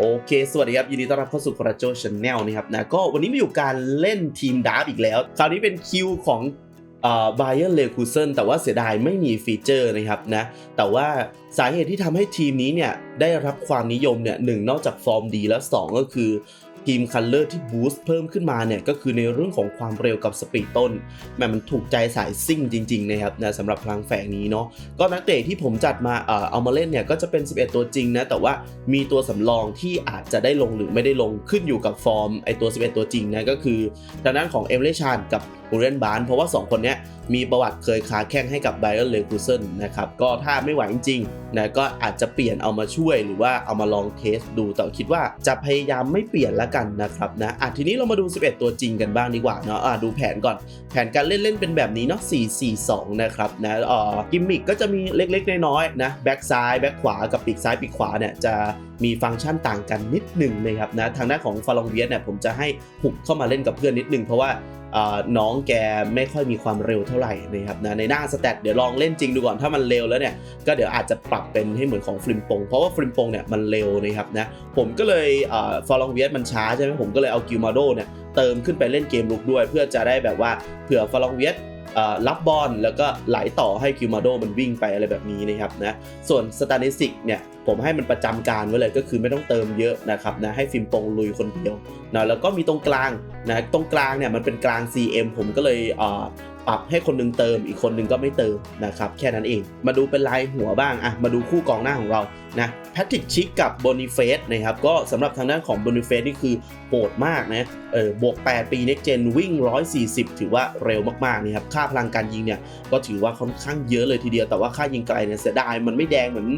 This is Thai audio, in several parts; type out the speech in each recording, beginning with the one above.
โอเค สวัสดีครับ ยินดีต้อนรับเข้าสู่คอร์โจชาแนลนะครับนะก็วันนี้มาอยู่การเล่นทีมดาร์ฟอีกแล้ว คราวนี้เป็นคิวของบาเยอร์เลคูเซนแต่ว่าเสียดายไม่มีฟีเจอร์นะครับนะแต่ว่าสาเหตุที่ทำให้ทีมนี้เนี่ยได้รับความนิยมเนี่ยหนึ่งนอกจากฟอร์มดีแล้ว 2 ก็คือ ทีมคันเลอร์ที่บูสต์เพิ่มขึ้นมาเนี่ยก็คือในเรื่องของความเร็วกับสปีดต้นแม่มันถูกใจสายซิ่งจริงๆนะครับนะสำหรับพลังแฝงนี้เนาะก็นักเตะที่ผมจัดมาเอ่อเอามาเล่นเนี่ยก็จะเป็น 11 ตัวจริงนะแต่ว่ามีตัวสำรองที่อาจจะได้ลงหรือไม่ได้ลงขึ้นอยู่กับฟอร์มไอตัว 11 ตัวจริงนะก็คือทางด้านของเอเมเลชานกับบูเรนบานเพราะว่า 2 คนนี้มีประวัติเคยค้าแข่งให้กับไบเออร์เลคูเซนนะครับก็ถ้าไม่ไหวจริงๆนะก็อาจจะเปลี่ยนเอามาช่วยหรือว่าเอามาลองเทสดูแต่คิดว่าจะพยายามไม่เปลี่ยนละกันนะครับนะอะทีนี้เรามาดู 11 ตัวจริงกันบ้างดีกว่าเนาะอะดูแผนก่อน แผนการเล่นเล่นเป็นแบบนี้เนาะ4-4-2 นะครับนะอ่อกิมมิกก็จะมีเล็กๆ น้อยๆนะแบ็กซ้ายแบ็กขวากับปีกซ้ายปีกขวาเนี่ยจะมีฟังก์ชันต่างกันนิดหนึ่งนะครับนะทางด้านของฟาลองเวียสเนี่ยผมจะให้หุบเข้ามาเล่นกับเพื่อนนิดหนึงเพราะว่า น้องแกไม่ค่อยมีความเร็วเท่าไหร่นะครับนะในหน้าสแตทเดี๋ยวลองเล่นจริงดูก่อนถ้ามันเร็วแล้วเนี่ยก็เดี๋ยวอาจจะปรับเป็นให้เหมือนของฟลิมปงเพราะว่าฟลิมปงเนี่ยมันเร็วนะครับนะผมก็เลยฟอลองเวียสมันช้าใช่ไหมผมก็เลยเอากิลมาโดเนี่ยเติมขึ้นไปเล่นเกมลุกด้วย เพื่อจะได้แบบว่าเผื่อฟอลองเวียส รับบอลแล้วก็ไหลต่อให้คิวมาโดมันวิ่งไปอะไรแบบนี้นะครับนะส่วนสตานิสิกเนี่ยผมให้มันประจำการไว้เลยก็คือไม่ต้องเติมเยอะนะครับนะให้ฟิล์มปงลุยคนเดียวนะแล้วก็มีตรงกลางนะตรงกลางเนี่ยมันเป็นกลาง CM ผมก็เลยเอ่อ ปรับให้คนหนึงเติมอีกคนหนึงก็ไม่เติมนะครับแค่นั้นเอง มาดูเป็นลายหัวบ้างอะมาดูคู่กองหน้าของเรานะแพทริกชิกกับโบนิเฟสนะครับก็สำหรับทางด้านของโบนิเฟสนี่คือโหดมากนะเออบวก 8 ปีเน็กเจนวิ่ง 140 ถือว่าเร็วมากๆนะครับค่าพลังการยิงเนี่ยก็ถือว่าค่อนข้างเยอะเลยทีเดียวแต่ว่าค่ายิงไกลเนี่ยเสียดายมันไม่แดงเหมือน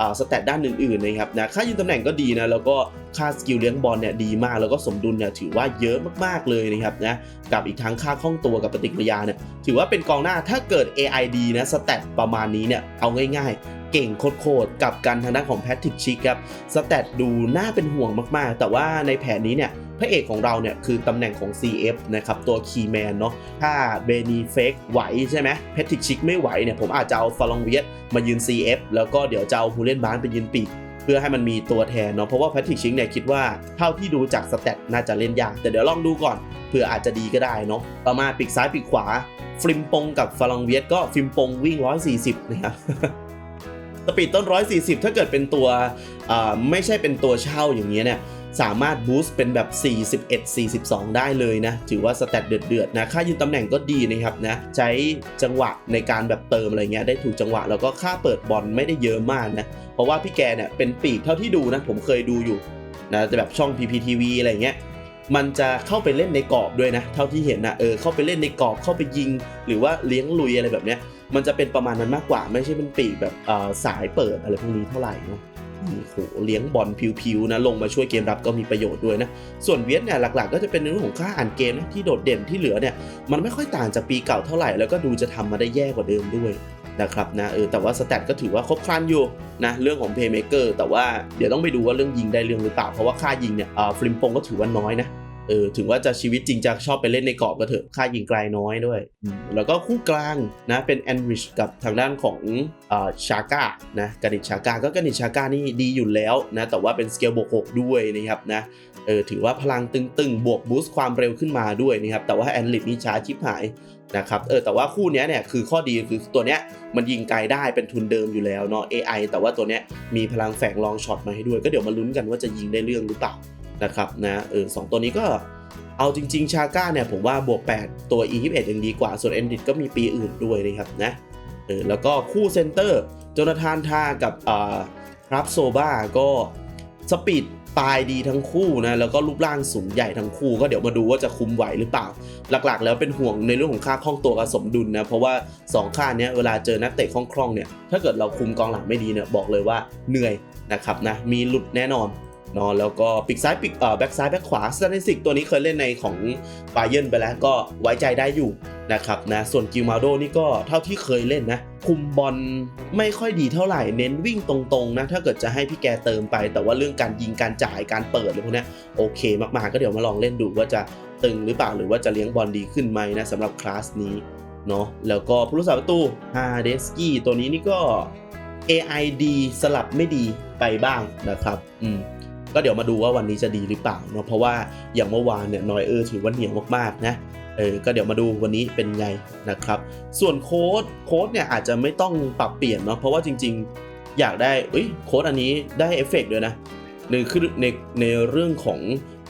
อ่าสแตทด้านอื่นๆนะครับนะค่ายิงตำแหน่งก็ดีนะแล้วก็ค่าสกิลเลี้ยงบอลเนี่ยดีมาก แล้วก็สมดุลเนี่ยถือว่าเยอะมากๆเลยนะครับนะกับอีกทั้งค่าคล่องตัวกับปฏิกิริยาเนี่ยถือว่าเป็นกองหน้าถ้าเกิด AID นะสแตทประมาณนี้เนี่ยเอาง่ายๆ เก่งโคตรๆกับการทางด้านของแพทริกชิกครับสแตทดูน่าเป็นห่วงมากๆ แต่ว่าในแผนนี้เนี่ยพระเอกของเราเนี่ยคือตำแหน่งของ CF นะครับตัวคีแมนเนาะถ้าเบนีเฟกไหวใช่ไหมแพทริกชิกไม่ไหวเนี่ยผมอาจจะเอาฟาลองเวียตมายืน CF แล้วก็เดี๋ยวจะเอาฮูเลนบานไปยืนปีก เพื่อให้มันมีตัวแทนเนาะเพราะว่าแพทริกชิงเนี่ยคิดว่าเท่าที่ดูจากสแตทน่าจะเล่นยาก แต่เดี๋ยวลองดูก่อนเผื่ออาจจะดีก็ได้เนาะประมาณปีกซ้ายปีกขวาฟริมปงกับฟาลองเวียตก็ฟริมปงวิ่ง 140 นะครับสปีดต้น 140 ถ้าเกิดเป็นตัวอ่าไม่ใช่เป็นตัวเช่าอย่างเงี้ยเนี่ย สามารถบูสต์เป็นแบบ 41 42 ได้เลยนะ ถือว่าสแตทเดือดๆนะ ค่ายืนตำแหน่งก็ดีนะครับนะ ใช้จังหวะในการแบบเติมอะไรเงี้ยได้ถูกจังหวะ แล้วก็ค่าเปิดบอลไม่ได้เยอะมากนะ เพราะว่าพี่แกเนี่ยเป็นปีกเท่าที่ดูนะ ผมเคยดูอยู่นะจะแบบช่อง PPTV อะไรเงี้ยมันจะเข้าไปเล่นในกรอบด้วยนะ เท่าที่เห็นนะเออเข้าไปเล่นในกรอบเข้าไปยิง หรือว่าเลี้ยงลุยอะไรแบบเนี้ยมันจะเป็นประมาณนั้นมากกว่า ไม่ใช่เป็นปีกแบบสายเปิดอะไรพวกนี้เท่าไหร่เนาะ โหเลี้ยงบอลผิวๆนะลงมาช่วยเกมรับก็มีประโยชน์ด้วยนะ ส่วนเวียดเนี่ยหลักๆ ก็จะเป็นเรื่องของค่าอ่านเกมนะที่โดดเด่นที่เหลือเนี่ยมันไม่ค่อยต่างจากปีเก่าเท่าไหร่แล้วก็ดูจะทำมาได้แย่กว่าเดิมด้วยนะครับนะเออแต่ว่าสแตทก็ถือว่าครบครันอยู่นะเรื่องของเพย์เมเกอร์แต่ว่าเดี๋ยวต้องไปดูว่าเรื่องยิงได้เรื่องหรือเปล่า เพราะว่าค่ายิงเนี่ยอ่าฟลิมปงก็ถือว่าน้อยนะ เออถึงว่าจะชีวิตจริงจะชอบไปเล่นในกรอบก็เถอะค่ายิงไกลน้อยด้วยอืมแล้วก็คู่กลางนะเป็นแอนริชกับทางด้านของอ่าชาก้านะกานิชชาก้าก็กานิชชาก้านี่ดีอยู่แล้วนะแต่ว่าเป็นสเกลบวก6ด้วยนะครับนะเออถือว่าพลังตึงๆ บวกบูสต์ความเร็วขึ้นมาด้วยนะครับแต่ว่าแอนริชนี่ช้าชิบหายนะครับเออแต่ว่าคู่เนี้ยเนี่ยคือข้อดีคือตัวเนี้ยมันยิงไกลได้เป็นทุนเดิมอยู่แล้วเนาะ AI แต่ว่าตัวเนี้ยมีพลังแฝงลองช็อตมาให้ด้วย ก็เดี๋ยวมาลุ้นกันว่าจะยิงได้เรื่องหรือเปล่า นะครับนะเออสองตัวนี้ก็เอาจริง ๆ ชาก้าเนี่ยผมว่าบวก 8 ตัว E21 ยังดีกว่า ส่วน e n d i t ก็มีปีอื่นด้วยนะครับนะเออแล้วก็คู่เซนเตอร์จนาธานทากับอ่ารับโซบ้าก็สปีดปลายดีทั้งคู่นะแล้วก็รูปร่างสูงใหญ่ทั้งคู่ก็เดี๋ยวมาดูว่าจะคุมไหวหรือเปล่า หลักๆ แล้วเป็นห่วงในเรื่องของค่าคล่องตัวกับสมดุลนะเพราะว่า 2 ค่าเนี้ยเวลาเจอนักเตะคล่องๆเนี่ยถ้าเกิดเราคุมกองหลังไม่ดีเนี่ยบอกเลยว่าเหนื่อยนะครับนะมีหลุดแน่นอน เนาะแล้วก็ปีกซ้ายปีกเอ่อแบ็กซ้ายแบ็กขวาสแตติสติกตัวนี้เคยเล่นในของบาเย r n ไปแล้วก็ไว้ใจได้อยู่นะครับนะส่วนกิลมาโดนี่ก็เท่าที่เคยเล่นนะ คุมบอลไม่ค่อยดีเท่าไหร่เน้นวิ่งตรงๆนะ ถ้าเกิดจะให้พี่แกเติมไป แต่ว่าเรื่องการยิงการจ่ายการเปิดอะไรพวกนี้โอเคมากๆก็เดี๋ยวมาลองเล่นดูว่าจะตึงหรือเปล่าหรือว่าจะเลี้ยงบอลดีขึ้นไหมนะสำหรับคลาสนี้เนาะแล้วก็ผู้รักษาประตูฮาเดสกี้ตัวนี้นี่ก็ AID สลับไม่ดีไปบ้างนะครับ อืม ก็เดี๋ยวมาดูว่าวันนี้จะดีหรือเปล่าเนาะเพราะว่าอย่างเมื่อวานเนี่ยนอยเออร์ถือว่าเหนียวมากๆนะเออก็เดี๋ยวมาดูวันนี้เป็นไงนะครับ ส่วนโค้ดโค้ดเนี่ยอาจจะไม่ต้องปรับเปลี่ยนเนาะเพราะว่าจริง ๆ อยากได้เอ้ยโค้ดอันนี้ได้เอฟเฟกต์ด้วยนะหนึ่งคือในในเรื่องของ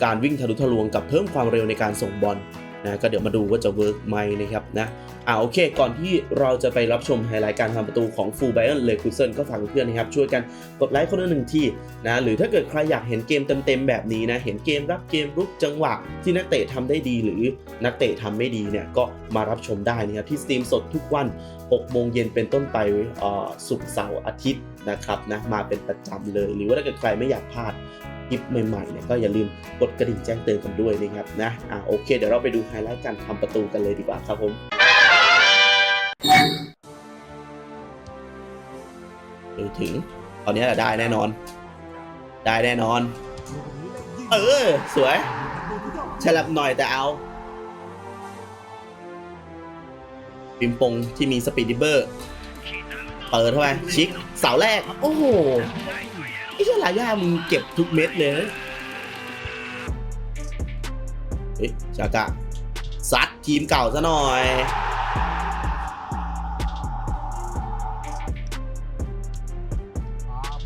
การวิ่งทะลุทะลวงกับเพิ่มความเร็วในการส่งบอล นะก็เดี๋ยวมาดูว่าจะเวิร์กไหมนะครับนะอ่าโอเค ก่อนที่เราจะไปรับชมไฮไลท์การทำประตูของฟูลไบเอ r ร์เลคูเซนก็ฝากเพื่อนๆนะครับ ช่วยกันกดไลค์คนละหนึ่งที่นะหรือถ้าเกิดใครอยากเห็นเกมเต็มๆแบบนี้นะ เห็นเกมรับเกมรุกจังหวะที่นักเตะทำได้ดีหรือนักเตะทำไม่ดีเนี่ยก็มารับชมได้นะครับที่สตรีมสดทุกวัน6โมงเย็นเป็นต้นไปอ่อศุกร์เสาร์อาทิตย์นะครับนะมาเป็นประจำเลย หรือว่าถ้าเกิดใครไม่อยากพลาด คลิปใหม่ๆเนี่ยก็อย่าลืมกดกระดิ่งแจ้งเตือนกันด้วยนะครับนะอ่าโอเค เดี๋ยวเราไปดูไฮไลท์การทำประตูกันเลยดีกว่าครับผมดูถึงตอนนี้แหละได้แน่นอน ได้แน่นอน เออ สวยฉลับหน่อยแต่เอาปิมปงที่มีสปีดดิเบอร์ เปิดเข้าไปชิกเสาแรก โอ้โห อ้เจ้าลาย่ามึงเก็บทุกเม็ดเลยนะเฮ้ยชากะซัดทีมเก่าซะหน่อย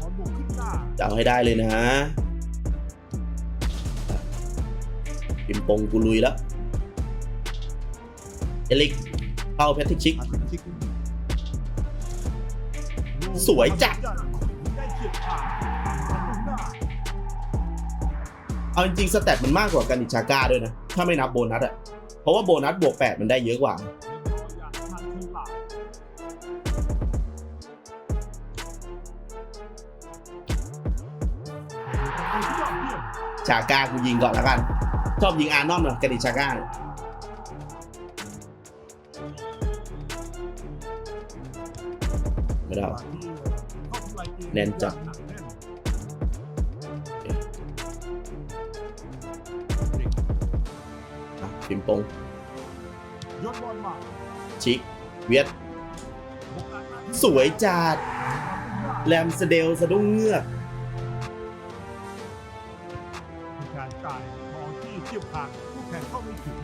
บอลบุกขึ้นหน้าจะเอาให้ได้เลยนะปิมปงกูลุยแล้ว เอลิกเข้าแพทริกชิกอาทิตย์ชิกสวยจัดได้ เอาจริงๆสแตทมันมากกว่ากันิชาก้าด้วยนะ ถ้าไม่นับโบนัสอะเพราะว่าโบนัสบวก 8 มันได้เยอะกว่าเล่นตัวอย่างทางทีมหลักชาก้ากูยิงก่อนแล้วกัน ชอบยิงอาร์นอนเหรอกันิชาก้าเนี่ยไม่ได้หรอกแน่นจัด ปิมปงยกบอลมาชิก เวียด สวยจัดแรมสเดลสะดุ้งเงือกมีการจ่ายบอลที่เฉียบขาดผู้แข่งเข้าไม่ถึง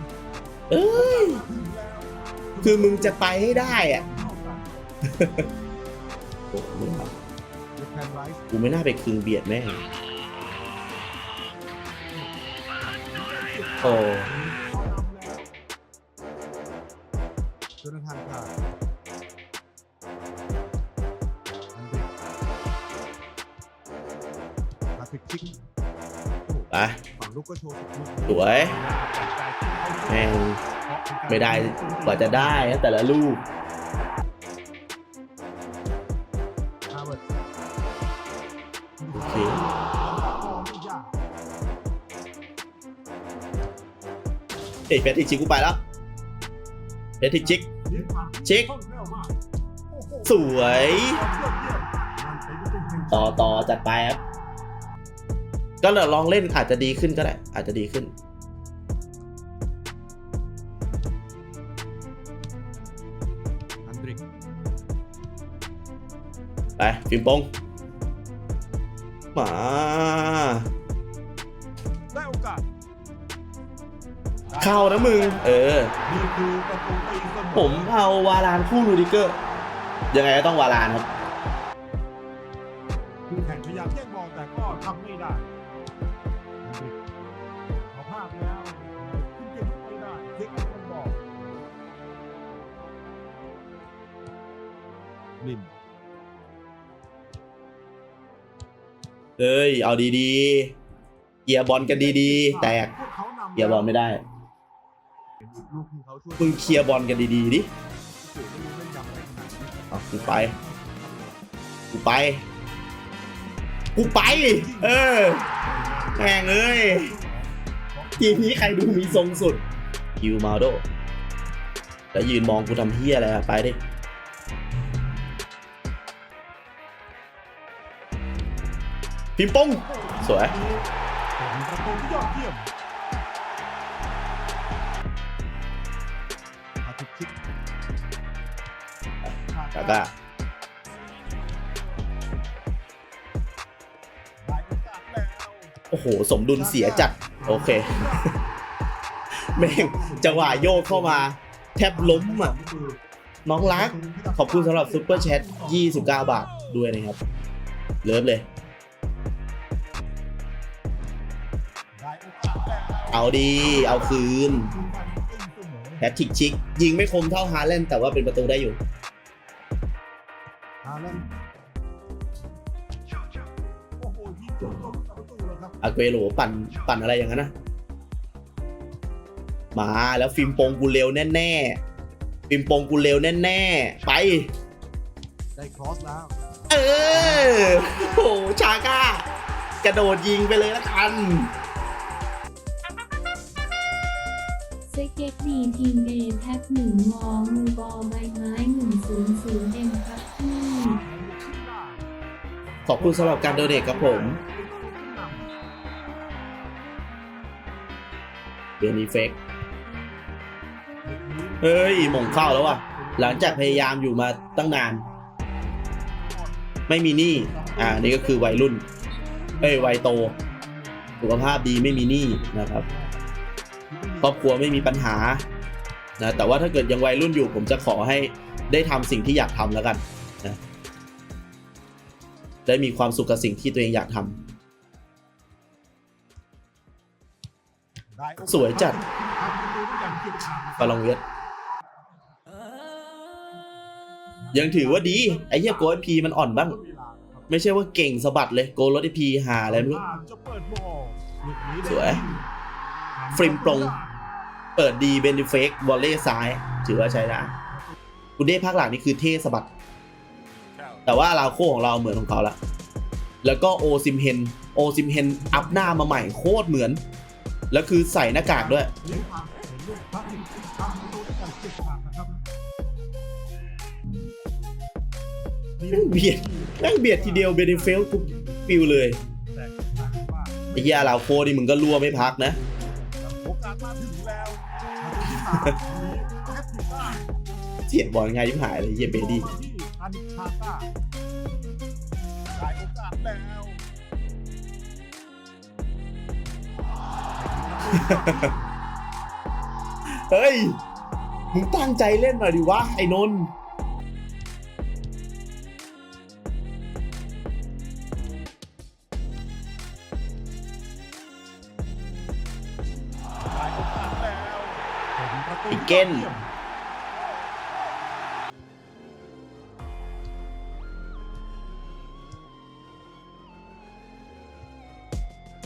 เอ้ยถึงแล้วคือมึงจะไปให้ได้อะเข้ากันโอ้ไม่เอาเดอะแพนไรส์กูไม่น่าไปคึงเบียดแม่งโอ้ จนทานการอันเดรอาทิตย์ชิกโอ้โหไปฝั่งลูกก็โชว์สุดสวยแม่งไม่ได้กว่าจะได้นะแต่ละลูกฮาร์วาร์ดโอเคเอ้ยแพทริกชิกกูไปแล้ว แพทริกชิกชิกสวย ต่อต่อจัดไปครับ ก็เดี๋ยวลองเล่นอาจจะดีขึ้นก็ได้ อาจจะดีขึ้นอันดริกไปฟิล์มปงมา เข้านะมึง เออนี่คือประตูตีเสมอผมเอาวาลานคู่ลูดิเกอร์ ยังไงก็ต้องวาลานครับคู่แข่งพยายามแย่งบอลแต่ก็ทำไม่ได้อันดริกเอาภาพแล้วขึ้นเกมไม่ได้เทคนิคบอลลินเอ้ย เอาดีๆเกียร์บอลกันดีๆ แตกพวเขานำเกียร์บอลไม่ได้ ลูกที่เขาช่วยมึงเคลียร์บอลกันดีๆดิอ้โหไม่รู้เล่นยำได้ขนาดนี้เอากูไป กูไป กูไป เออ แม่งเอ้ย ทีมนี้ใครดูมีทรงสุด คิวมาโดแล้วยืนมองกูทำเฮียอะไรอะไปดิพิมพ์ปงสวย แล้วก็ได้โอ้โอ้โห สมดุลเสียจัด โอเค แม่งจังหวะโยกเข้ามา แทบล้มอะ น้องรัก ขอบคุณสำหรับซุปเปอร์แชท 29 บาทด้วยนะครับ เลิฟเลย เอาดี เอาคืนแฮตทริกชิก ยิงไม่คมเท่าฮาแลนด์แต่ว่าเป็นประตูได้อยู่ อาเกโรปั่นปั่นอะไรอย่างนั้นนะมาแล้วฟิล์มโปงกูเร็วแน่ๆฟิล์มโปงกูเร็วแน่ๆไปได้ครอสแล้วเออโอ้โหชาก้ากระโดดยิงไปเลยละกันเซเก็ตดีทีมเอแท็กหนึ่งมอมูบอใบไม้หนึ่งศูนย์ศูนย์เอ็มครับพี่ขอบคุณสำหรับการโดเนทครับผม เบนอีเฟกเฮ้ยหมงเข้าแล้วว่ะ หลังจากพยายามอยู่มาตั้งนาน ไม่มีหนี้อ่านี่ก็คือวัยรุ่นเอ้ยวัยโต สุขภาพดีไม่มีหนี้นะครับ ครอบครัวไม่มีปัญหานะแต่ว่าถ้าเกิดยังวัยรุ่นอยู่ ผมจะขอให้ได้ทำสิ่งที่อยากทำแล้วกันนะได้มีความสุขกับสิ่งที่ตัวเองอยากทำ สวยจัดฟาลองเวสยังถือว่าดี ไอ้เหี้ยโกลพีมันอ่อนบ้าง ไม่ใช่ว่าเก่งสะบัดเลยโกลดพีหาอะไรไม่รู้สวยฟริมปรง เปิดดีเบนเฟกวอลเล่ซ้าย ถือว่าใช้ได้กูเด้ภาคหลังนี่คือเท่สะบัด แต่ว่าลาวโคของเราเหมือนของเขาละแล้วก็โอซิมเฮน โอซิมเฮนอัพหน้ามาใหม่โคตรเหมือน แล้วคือใส่หน้ากากด้วยเลี้ยงมาเห็นลูกพระอินทร์ทำประตูด้วยกันเจ็ดครั้งนะครับแม่งเบียดแม่งเบียดทีเดียวเบนเฟลกูปิวเลยแต่ทางว่าไอ้เหี้ยลาวโคนี่มึงก็รั่วไม่พักนะโอกาสมาถึงแล้วมาถึงที่สามนี้แค่ถึงได้เสียบอลง่ายยิ่หายเลยเหี้ยเบดี้ เฮ้ย มึงตั้งใจเล่นหน่อยดิวะ ไอ้นนท์ได้โอกาสแล้วเป็นประตูอีเก้น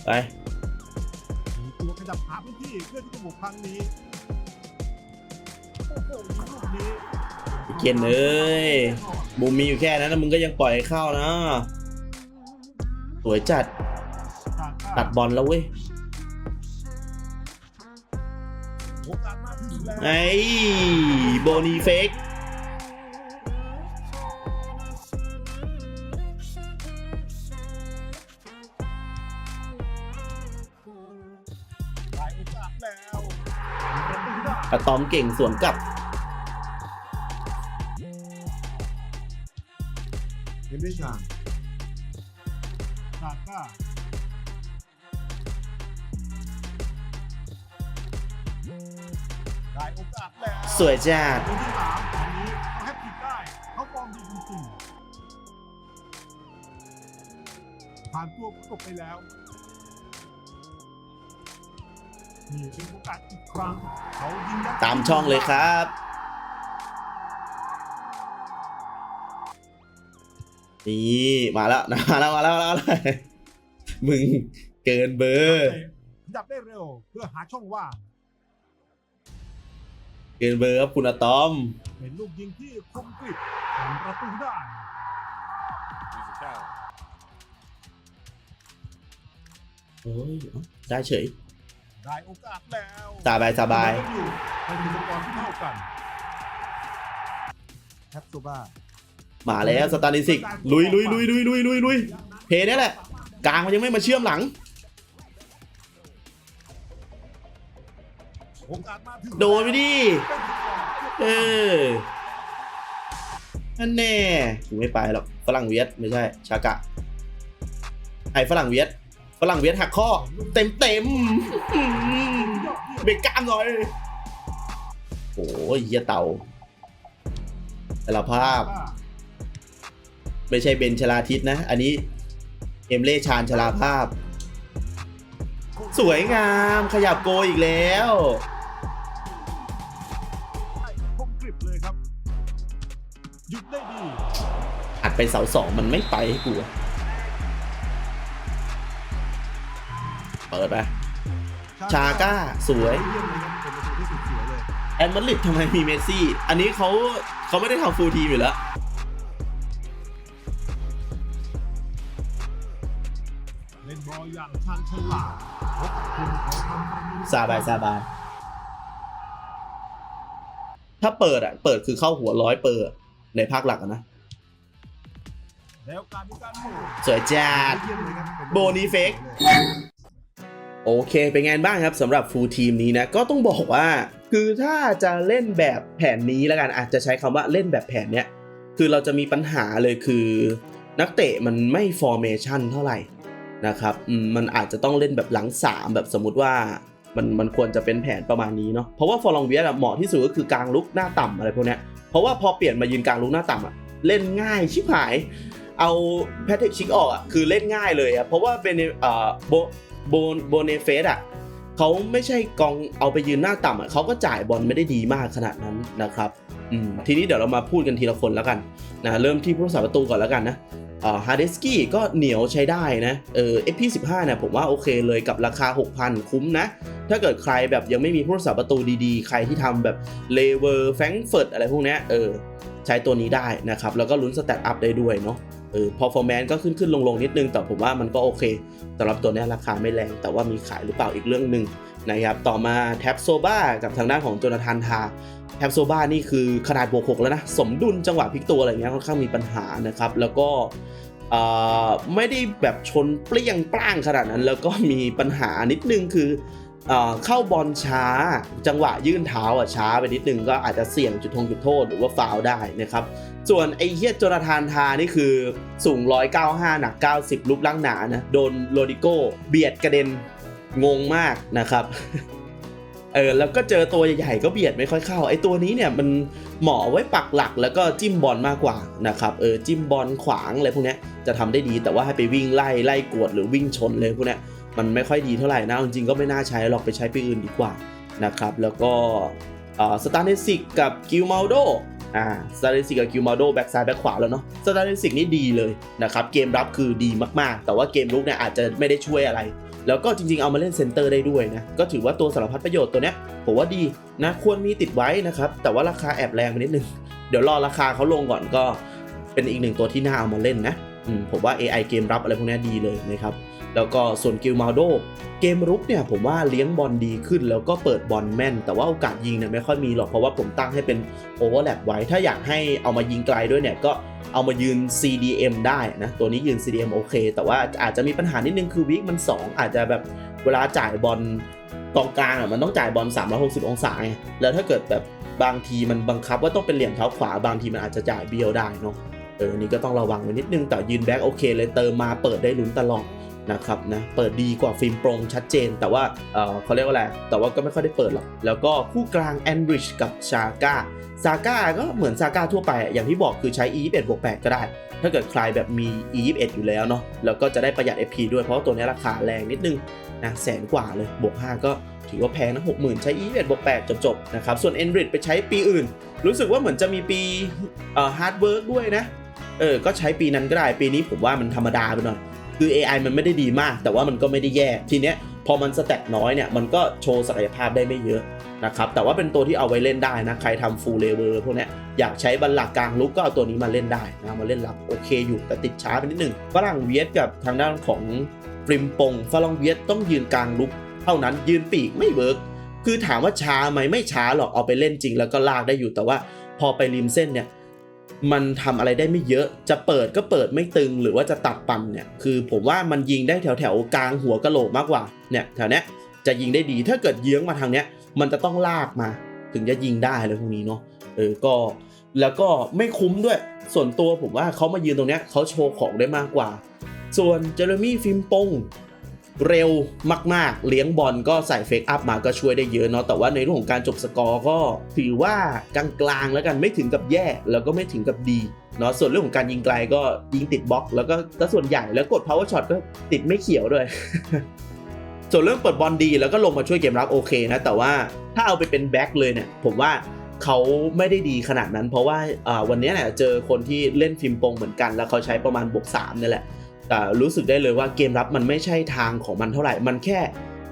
ไปมี ตัวขยับหาพื้นที่เพื่อที่จะบุกครั้งนี้โอ้โหลูกนี้อีเกนเอ้ยมุมมีอยู่แค่นั้นนะมึงก็ยังปล่อยให้เข้านะ สวยจัดตัดบอลแล้วเว้ยโอกาสมาถึงแล้ว ไอ้โบนีเฟก อะตอมเก่งสวนกลับเห็นได้ชาชาก้าได้โอกาสแล้วสวยจัดคนที่สามอันนี้เขาแฮปปี้ได้เขาฟอร์มดีจริงๆผ่านตัวประกบไปแล้ว นี่เป็นโอกาสอีกครั้งเขายิงยัดตามช่องเลยครับ นี่มาแล้วมาแล้วมาแล้วมาแล้วมึงเกินเบอร์จับได้เร็วเพื่อหาช่องว่างเกินเบอร์ครับคุณอะตอม เป็นลูกยิงที่คมกริบทำประตูได้โอ้ยเอ้าได้เฉย ได้โอกาสแล้วสบายสบายอยู่เป็นอุปกรณ์ที่เท่ากันแคปซูบ้ามาแล้วสตาร์นิสิกลุยลุยลุยลุยลุยลุยลุยเพนี่แหละกลางมันยังไม่มาเชื่อมหลังโอกาสมาถึงโดนไปดิเป็นอุปกรณ์เออนั่นแน่กูไม่ไปหรอกฝรั่งเวียดไม่ใช่ ชากะไอฝรั่งเวียดฝ รั่งเวียดหักข้อ เต็มเต็มๆเบรกกล้ามหน่อยโอ้ยเฮียเต่าแต่ละภาพ ไม่ใช่เบนชลาทิศนะ อันนี้ เอมเล่ชาญชลาภาพ สวยงามขยับโกอีกแล้วอัดไปเสาสองมันไม่ไปให้กูอะ เปิดไปชาก้าสวยแอนมาริดทำไมมีเมสซี่ อันนี้เขาเขาไม่ได้ทำฟูลทีมอยู่แล้วเล่นบอลอย่าบคุณเขาทำประตูซาบายซาบาย ถ้าเปิดอะ เปิดคือเข้าหัวร้อยเปิดในภาคหลักนะสวยจัดโบนีเฟก โอเคเป็นไงบ้างครับสำหรับฟูลทีมนี้นะก็ต้องบอกว่า คือถ้าจะเล่นแบบแผนนี้แล้วกันอาจจะใช้คำว่าเล่นแบบแผนเนี้ยคือเราจะมีปัญหาเลยคือ นักเตะมันไม่ฟอร์เมชันเท่าไหร่นะครับมันอาจจะต้องเล่นแบบหลัง 3 แบบสมมติว่ามันมันควรจะเป็นแผนประมาณนี้เนาะเพราะว่าฟอร์ลองเวียเหมาะที่สุดก็คือกลางลุกหน้าต่ำอะไรพวกเนี้ยเพราะว่าพอเปลี่ยนมายืนกลางลุกหน้าต่ำอะเล่นง่ายชิบหาย เอาแพทริกชิกออกอะคือเล่นง่ายเลยอะเพราะว่าเป็นเอ่อโบ โบนโบเนเฟสอะเขาไม่ใช่กองเอาไปยืนหน้าต่ำอะเขาก็จ่ายบอลไม่ได้ดีมากขนาดนั้นนะครับอืมทีนี้เดี๋ยวเรามาพูดกันทีละคนแล้วกันนะเริ่มที่ผู้รักษาประตูก่อนแล้วกันนะฮาร์เดสกี้ก็เหนียวใช้ได้นะเออ FP15 เนี่ยผมว่าโอเคเลยกับราคา 6,000 คุ้มนะ ถ้าเกิดใครแบบยังไม่มีผู้รักษาประตูดีๆ ใครที่ทำแบบเลเวอร์แฟรงเฟิร์ตอะไรพวกนี้เออใช้ตัวนี้ได้นะครับ แล้วก็ลุ้นสแตทอัพได้ด้วยเนาะ เออพอฟอร์แมนก็ขึ้นขึ้นลงลงนิดนึง แต่ผมว่ามันก็โอเคสำหรับตัวนี้ราคาไม่แรง แต่ว่ามีขายหรือเปล่าอีกเรื่องหนึ่งนะครับต่อมาแท็บโซบ้ากับทางด้านของโจนาธานทาแท็บโซบ้านี่คือขนาดบวกหกแล้วนะ สมดุลจังหวะพลิกตัวอะไรเงี้ยค่อนข้างมีปัญหานะครับ แล้วก็ไม่ได้แบบชนเปรี้ยงปร้างขนาดนั้น แล้วก็มีปัญหานิดนึงคือ เข้าบอลช้า จังหวะยื่นเท้าอะช้าไปนิดนึงก็อาจจะเสี่ยงจุดทงจุดโทษหรือว่าฟาวได้นะครับส่วนไอ้เฮียโจนาธานทานี่คือสูง 195 หนัก 90 รูปร่างหนานะโดนโรดิโก้เบียดกระเด็นงงมากนะครับเออแล้วก็เจอตัวใหญ่ๆก็เบียดไม่ค่อยเข้าไอ้ตัวนี้เนี่ยมันเหมาะไว้ปักหลักแล้วก็จิ้มบอลมากกว่านะครับเออจิ้มบอลขวางอะไรพวกนี้จะทำได้ดีแต่ว่าให้ไปวิ่งไล่ไล่กวดหรือวิ่งชนเลยพวกนี้ มันไม่ค่อยดีเท่าไหร่นะจริงๆก็ไม่น่าใช้หรอกไปใช้ปีอื่นดีกว่านะครับแล้วก็สตาร์เนสิกกับกิลมาโดอ่าสตาร์ลิสิกกับคิวมาโดแบ็กซ้ายแบ็กขวาแล้วเนาะสตาร์ลิสิกนี่ดีเลยนะครับเกมรับคือดีมากๆ แต่ว่าเกมลุกเนี่ยอาจจะไม่ได้ช่วยอะไร แล้วก็จริงๆเอามาเล่นเซนเตอร์ได้ด้วยนะก็ถือว่าตัวสารพัดประโยชน์ตัวเนี้ยผมว่าดีนะควรมีติดไว้นะครับแต่ว่าราคาแอบแรงไปนิดนึงเดี๋ยวรอราคาเขาลงก่อนก็เป็นอีกหนึ่งตัวที่น่าเอามาเล่นนะผมว่า AI เกมรับอะไรพวกเนี้ยดีเลยนะครับ แล้วก็ส่วนกิลมาโดเกมรุกเนี่ยผมว่าเลี้ยงบอลดีขึ้น แล้วก็เปิดบอลแม่น แต่ว่าโอกาสยิงเนี่ยไม่ค่อยมีหรอกเพราะว่าผมตั้งให้เป็นโอเวอร์แลปไว้ ถ้าอยากให้เอามายิงไกลด้วยเนี่ยก็เอามายืน CDM ได้นะ ตัวนี้ยืน CDM โอเค แต่ว่าอาจจะมีปัญหานิดนึงคือวิกมัน 2 อาจจะแบบเวลาจ่ายบอลกองกลางอะมันต้องจ่ายบอล 360 องศาไงแล้วถ้าเกิดแบบบางทีมันบังคับว่าต้องเป็นเหลี่ยมเท้าขวาบางทีมันอาจจะจ่ายเบี้ยวได้เนาะเออนี่ก็ต้องระวังไว้นิดนึงแต่ยืนแบ็คโอเคเลยเติมมาเปิดได้ลุ้นตลอด นะครับนะเปิดดีกว่าฟิล์มโปรงชัดเจน แต่ว่าเออเขาเรียกว่าอะไรแต่ว่าก็ไม่ค่อยได้เปิดหรอก แล้วก็คู่กลางแอนริชกับชาก้าซาก้าก็เหมือนซาก้าทั่วไป อย่างที่บอกคือใช้ e 2 1บวก8ก็ได้ ถ้าเกิดใครแบบมี e 2 1อยู่แล้วเนาะแล้วก็จะได้ประหยัด FP ด้วยเพราะว่าตัวนี้ราคาแรงนิดนึงนะแสนกว่าเลยบวก 5 ก็ถือว่าแพงนะ60,000ใช้ e 2 1บวก8จบๆนะครับส่วน e n r i c h ไปใช้ปีอื่น รู้สึกว่าเหมือนจะมีปีเอ่อ hard work ด้วยนะเออก็ใช้ปีนั้นก็ได้ปีนี้ผมว่ามันธรรมดาไปหน่อย คือ AI มันไม่ได้ดีมาก แต่ว่ามันก็ไม่ได้แย่ทีเนี้ยพอมันสแต็กน้อยเนี่ยมันก็โชว์ศักยภาพได้ไม่เยอะนะครับแต่ว่าเป็นตัวที่เอาไว้เล่นได้นะใครทำฟูลเลเวอร์พวกเนี้ยอยากใช้บรรลักกลางลุกก็เอาตัวนี้มาเล่นได้นะมาเล่นรับโอเคอยู่แต่ติดช้าไปนิดหนึ่งฝรั่งเวียดกับทางด้านของฟริมปงฝรั่งเวียดต้องยืนกลางลุกเท่านั้นยืนปีกไม่เวิร์กคือถามว่าช้าไหมไม่ช้าหรอกเอาไปเล่นจริงแล้วก็ลากได้อยู่แต่ว่าพอไปริมเส้นเนี่ย มันทำอะไรได้ไม่เยอะ จะเปิดก็เปิดไม่ตึงหรือว่าจะตัดปั่นเนี่ยคือผมว่ามันยิงได้แถวแถวกลางหัวกะโหลกมากกว่าเนี่ยแถวเนี้ยจะยิงได้ดีถ้าเกิดเยื้องมาทางเนี้ยมันจะต้องลากมา ถึงจะยิงได้เลยพวกนี้เนาะเออก็แล้วก็ไม่คุ้มด้วย ส่วนตัวผมว่าเขามายืนตรงเนี้ยเขาโชว์ของได้มากกว่า ส่วนเจอร์มี่ฟิมปง เร็วมากๆ เลี้ยงบอลก็ใส่เฟกอัพมาก็ช่วยได้เยอะเนาะแต่ว่าในเรื่องของการจบสกอร์ก็ถือว่ากลางๆแล้วกันไม่ถึงกับแย่แล้วก็ไม่ถึงกับดีเนาะส่วนเรื่องของการยิงไกลก็ยิงติดบล็อกแล้วก็ก็ส่วนใหญ่แล้วกด power shot ก็ติดไม่เขียวด้วย ส่วนเรื่องเปิดบอลดีแล้วก็ลงมาช่วยเกมรับโอเคนะแต่ว่าถ้าเอาไปเป็นแบ็คเลยเนี่ยผมว่าเขาไม่ได้ดีขนาดนั้น เพราะว่าอ่าวันนี้เนี่ยเจอคนที่เล่นฟิล์มปงเหมือนกัน แล้วเขาใช้ประมาณบวก3นี่แหละ แต่รู้สึกได้เลยว่าเกมรับมันไม่ใช่ทางของมันเท่าไหร่ มันแค่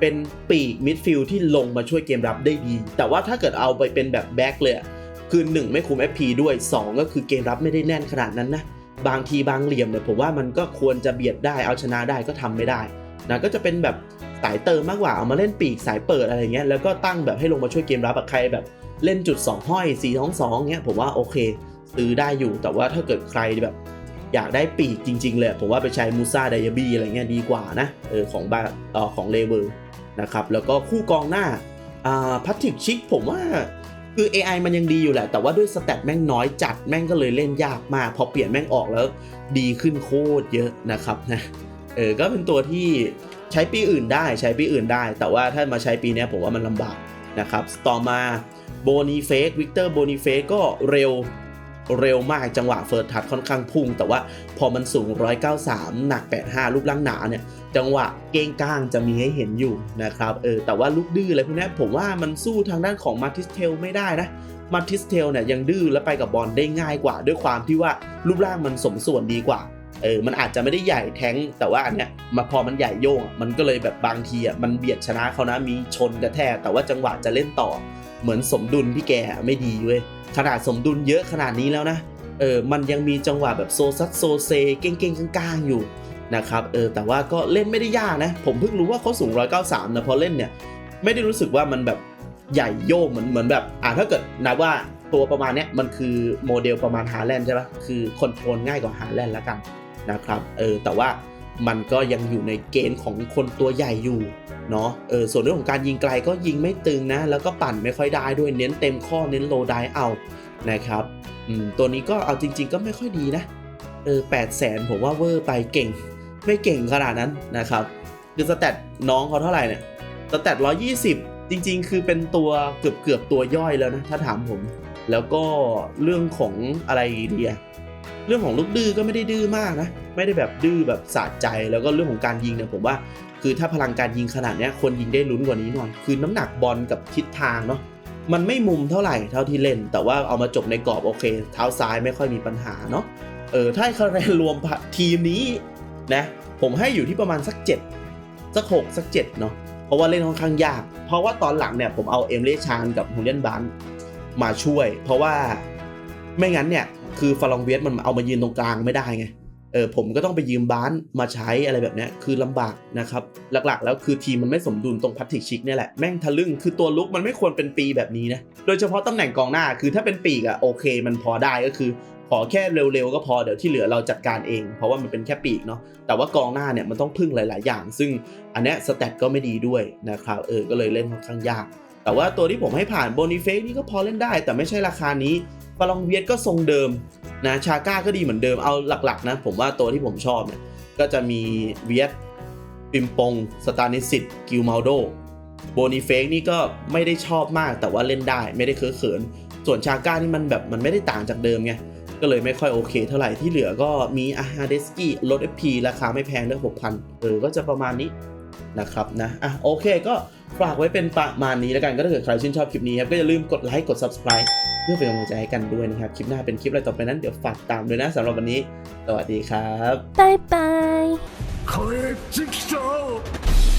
เป็นปีกมิดฟิลด์ที่ลงมาช่วยเกมรับได้ดี แต่ว่าถ้าเกิดเอาไปเป็นแบบแบ็คเลยอะคือ 1 ไม่คุม FP ด้วย 2 ก็คือเกมรับไม่ได้แน่นขนาดนั้นนะ บางทีบางเหลี่ยมเนี่ยผมว่ามันก็ควรจะเบียดได้เอาชนะได้ก็ทำไม่ได้นะก็จะเป็นแบบสายเติมมากกว่าเอามาเล่นปีกสายเปิดอะไรเงี้ยแล้วก็ตั้งแบบให้ลงมาช่วยเกมรับใครแบบเล่นจุด 2 ห้อย4 2 2เงี้ยผมว่าโอเค ซื้อได้อยู่แต่ว่าถ้าเกิดใครแบบ อยากได้ปีกจริง ๆ เลย ผมว่าไปใช้มูซาไดยาบีอะไรเงี้ยดีกว่านะเออของบาเออของเลเวอร์นะครับแล้วก็คู่กองหน้าอ่าพัตติกชิกผมว่าคือ AI มันยังดีอยู่แหละ แต่ว่าด้วยสแตทแม่งน้อยจัดแม่งก็เลยเล่นยากมาก พอเปลี่ยนแม่งออกแล้วดีขึ้นโคตรเยอะนะครับนะเออก็เป็นตัวที่ใช้ปีอื่นได้ใช้ปีอื่นได้ แต่ว่าถ้ามาใช้ปีนี้ผมว่ามันลำบากนะครับ ต่อมาโบนีเฟสวิกเตอร์โบนีเฟสก็เร็ว เร็วมากจังหวะเฟิร์สทัชค่อนข้างพุ่ง แต่ว่าพอมันสูง 193 หนัก 85 รูปร่างหนาเนี่ยจังหวะเก้งก้างจะมีให้เห็นอยู่นะครับเออแต่ว่าลูกดื้ออะไรพวกนี้ผมว่ามันสู้ทางด้านของมาทิสเทลไม่ได้นะมาทิสเทลเนี่ยยังดื้อและไปกับบอลได้ง่ายกว่า ด้วยความที่ว่ารูปร่างมันสมส่วนดีกว่าเออ มันอาจจะไม่ได้ใหญ่แท้ง แต่ว่าอันเนี้ยมาพอมันใหญ่โย่งอะมันก็เลยแบบบางทีอะ มันเบียดชนะเขานะ มีชนกระแทก แต่ว่าจังหวะจะเล่นต่อ เหมือนสมดุลพี่แกไม่ดีเว้ยขนาดสมดุลเยอะขนาดนี้แล้วนะเออมันยังมีจังหวะแบบโซซัสโซเซเก้งๆก้างๆอยู่นะครับเออแต่ว่าก็เล่นไม่ได้ยากนะ ผมเพิ่งรู้ว่าเขาสูง 193 นะพอเล่นเนี่ย ไม่ได้รู้สึกว่ามันแบบใหญ่โยกเหมือนเหมือนแบบอ่าถ้าเกิดนับว่าตัวประมาณเนี้ยมันคือโมเดลประมาณฮาแลนด์ใช่ปะคือคอนโทรลง่ายกว่าฮาแลนด์แล้วกันนะครับเออแต่ว่า มันก็ยังอยู่ในเกณฑ์ของคนตัวใหญ่อยู่เนาะเออส่วนเรื่องของการยิงไกลก็ยิงไม่ตึงนะ แล้วก็ปั่นไม่ค่อยได้ด้วยเน้นเต็มข้อเน้นโลไดเอานะครับอืมตัวนี้ก็เอาจริง ๆ ก็ไม่ค่อยดีนะเออแปดแสนผมว่าเวอร์ไปเก่ง ไม่เก่งขนาดนั้นนะครับคือสแตทน้องเขาเท่าไหร่เนี่ยสแตทร้อยี่สิบจริง ๆ คือเป็นตัวเกือบเกือบๆตัวย่อยแล้วนะถ้าถามผม แล้วก็เรื่องของอะไรดีอะเรื่องของลูกดื้อก็ไม่ได้ดื้อมากนะ ไม่ได้แบบดื้อแบบสะใจแล้วก็เรื่องของการยิงเนี่ยผมว่า คือถ้าพลังการยิงขนาดนี้คนยิงได้ลุ้นกว่านี้หน่อย คือน้ำหนักบอลกับทิศทางเนาะมันไม่มุมเท่าไหร่เท่าที่เล่น แต่ว่าเอามาจบในกรอบโอเค เท้าซ้ายไม่ค่อยมีปัญหาเนาะเออถ้าคะแนนรวมทีมนี้นะผมให้อยู่ที่ประมาณสัก 7 สัก 6 สัก 7 เนาะเพราะว่าเล่นค่อนข้างยาก เพราะว่าตอนหลังเนี่ยผมเอาเอมเลชานกับฮูเลียนบันมาช่วย เพราะว่าไม่งั้นเนี่ยคือฟาลองเวียสมันเอามายืนตรงกลางไม่ได้ไง เออผมก็ต้องไปยืมบ้านมาใช้อะไรแบบนี้คือลำบากนะครับหลักๆ แล้วคือทีมมันไม่สมดุลตรงพัตติกชิกเนี่ยแหละแม่งทะลึ่งคือตัวลุกมันไม่ควรเป็นปีแบบนี้นะโดยเฉพาะตำแหน่งกองหน้าคือถ้าเป็นปีกอะโอเค มันพอได้ก็คือ ขอแค่เร็วๆก็พอเดี๋ยวที่เหลือเราจัดการเอง เพราะว่ามันเป็นแค่ปีกเนาะแต่ว่ากองหน้าเนี่ยมันต้องพึ่งหลาย ๆ อย่าง ซึ่งอันนี้สแตทก็ไม่ดีด้วยนะครับเออก็เลยเล่นค่อนข้างยากแต่ว่าตัวที่ผมให้ผ่านโบนิเฟกนี่ก็พอเล่นได้ แต่ไม่ใช่ราคานี้าลองเวียสก็ทรงเดิมนะชาก้าก็ดีเหมือนเดิมเอาหลักๆนะผมว่าตัวที่ผมชอบเนี่ยก็จะมีเวียสปิมปงสตานิสิตกิลมาโดโบนิเฟกนี่ก็ไม่ได้ชอบมากแต่ว่าเล่นได้ไม่ได้เคอะเขิน ส่วนชาก้านี่มันแบบมันไม่ได้ต่างจากเดิมไงก็เลยไม่ค่อยโอเคเท่าไหร่ที่เหลือก็มีอาฮาเดสกี้ลด FP ราคาไม่แพงด้วย6,000เออก็จะประมาณนี้ นะครับนะอะโอเคก็ฝากไว้เป็นประมาณนี้แล้วกันก็ถ้าเกิดใครชื่นชอบคลิปนี้ครับก็อย่าลืมกดไลค์กด subscribe เพื่อเป็นกำลังใจให้กันด้วยนะครับ คลิปหน้าเป็นคลิปอะไรต่อไปนั้นเดี๋ยวฝากตามด้วยนะสำหรับวันนี้ สวัสดีครับ拜拜。คลิปจิ๊กโชว์